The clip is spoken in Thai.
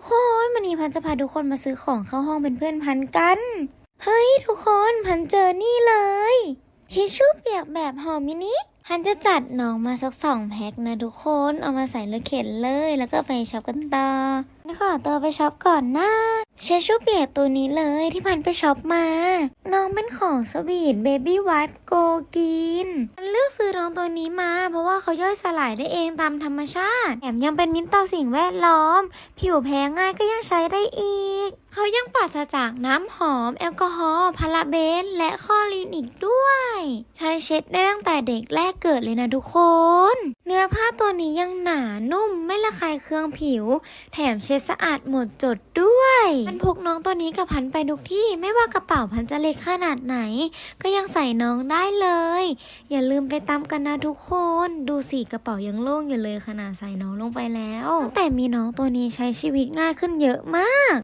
กคนวันนี้พันจะพาทุกคนมาซื้อของเข้าห้องเป็นเพื่อนพันกัน เฮ้ย ทุกคนพันเจอนี่เลยทิชชู่เปียกแบบห่อมินิพันจะจัดน้องมาสักสองแพ็คนะทุกคนเอามาใส่รถเข็นเลยแล้วก็ไปช็อปกันต่อนี่ขอตัวไปช็อปก่อนนะเชชชู่เปียกตัวนี้เลยที่พันไปช็อปมา น้องเป็นของสวีทเบบี้ไวท์โกกินพันเลือกซื้อน้องตัวนี้มาเพราะว่า เขาย่อยสลายได้เองตามธรรมชาติ แถมยังเป็นมิตรต่อสิ่งแวดล้อม ผิวแพ้ง่ายก็ยังใช้ได้อีก เขายังปราศจากน้ำหอม แอลกอฮอล์พาราเบน และคอรีนอีกด้วย ใช้เช็ดได้ตั้งแต่เด็กแรกเกิดเลยนะทุกคน เนื้อผ้าตัวนี้ยังหนานุ่มไม่ระคายเคืองผิว แถมเช็ดสะอาดหมดจดด้วยพันพกน้องตัวนี้กับพันไปทุกที่ไม่ว่ากระเป๋าพันจะเล็กขนาดไหน ก็ยังใส่น้องได้เลย อย่าลืมไปตามกันนะทุกคน ดูสิกระเป๋ายังโล่งอยู่เลยขนาดใส่น้องลงไปแล้วตั้งแต่มีน้องตัวนี้ใช้ชีวิตง่ายขึ้นเยอะมาก